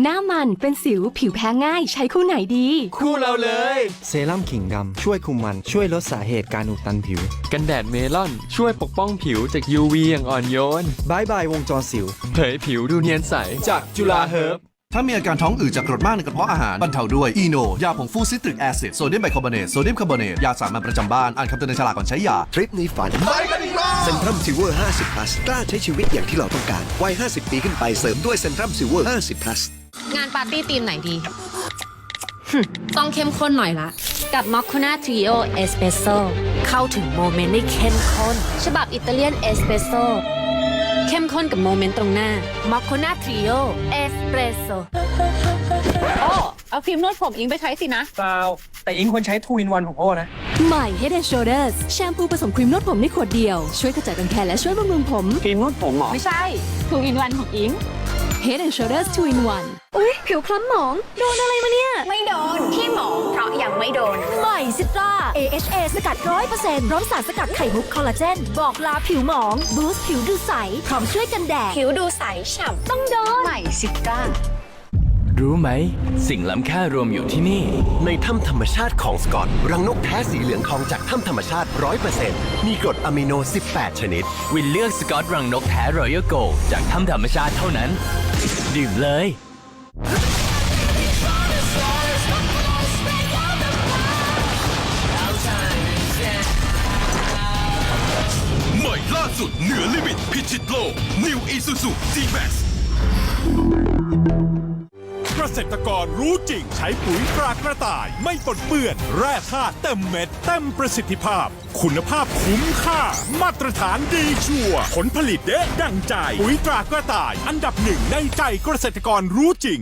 หน้ามันเป็นสิวผิวแพ้ง่ายใช้คู่ไหนดี คู่เราเลย เซรั่มขิงดำช่วยคุมมันช่วยลดสาเหตุการอุดตันผิวกันแดดเมลอนช่วยปกป้องผิวจาก UV อย่างอ่อนโยน บายบายวงจรสิว เผยผิวดูเนียนใสจากจุฬาเฮิร์บถ้ามีอาการท้องอืดจากกรดมากในกระเพาะอาหารบรรเทาด้วย อีโน ยาผงฟูซิตริกแอซิด โซเดียมไบคาร์บอเนต โซเดียมคาร์บอเนต ยาสามัญประจำบ้าน อ่านคำเตือนในฉลากก่อนใช้ยา ทริปนี้ฝันไปกันอีกรอบเซนทรัมซิลเวอร์50 plus กล้าใช้ชีวิตอย่างที่เราต้องการ วัย 50 ปีขึ้นไปเสริมด้วยเซนทรัมซิลเวอร์50 plus งานปาร์ตี้ธีมไหนดีหึต้องเข้มข้นหน่อยละ กับมอคคูน่าทริโอเอสเปรสโซเข้าถึงโมเมนต์ได้เข้มข้น ฉบับอิตาเลียนเอสเปรสโซเข้มข้นกับโมเมนต์ตรงหน้ามอคคูน่าทริโอเอสเปรสโซโอ้เอาครีมนวดผมอิงไปใช้สินะ เปล่า แต่อิงควรใช้ทูอินวันของโอ้นะ ใหม่ Head and Shoulders แชมพูผสมครีมนวดผมในขวดเดียว ช่วยกระจัดรังแคและช่วยบำรุงผม ครีมนวดผมเหรอ ไม่ใช่ทูอินวันของอิง Head and Shoulders 2 in 1อุ๊ย ผิวคล้ำหมอง โดนอะไรมาเนี่ย ไม่โดน ที่หมอเพราะยังไม่โดน ใหม่ซิตรา AHA สกัดร้อยเปอร์เซ็นต์พร้อมสารสกัดไข่มุกคอลลาเจน บอกลาผิวหมอง บูสต์ผิวดูใส พร้อมช่วยกันแดด ผิวดูใสฉ่ำต้องโดน ใหม่ซิก้า รู้ไหม สิ่งล้ำค่ารวมอยู่ที่นี่ ในถ้ำธรรมชาติของสกอต รังนกแท้สีเหลืองทองจากถ้ำธรรมชาติ 100%มีกรดอะมิโน 18 ชนิด วินเลือกสกอตรังนกแท้รอยัลโกจากถ้ำธรรมชาติเท่านั้น ดื่มเลย ใหม่ล่าสุดเหนือลิมิตพิชิตโลก New Isuzu G-Max เกษตรกรรู้จริงใช้ปุ๋ยตรากระต่าย ไม่ปนเปื้อน แร่ธาตุเต็มเม็ดเต็มประสิทธิภาพ คุณภาพคุ้มค่า มาตรฐานดีชัวผลผลิตเด้ดังใจ ปุ๋ยตรากระต่าย อันดับหนึ่งในใจเกษตรกรรู้จริง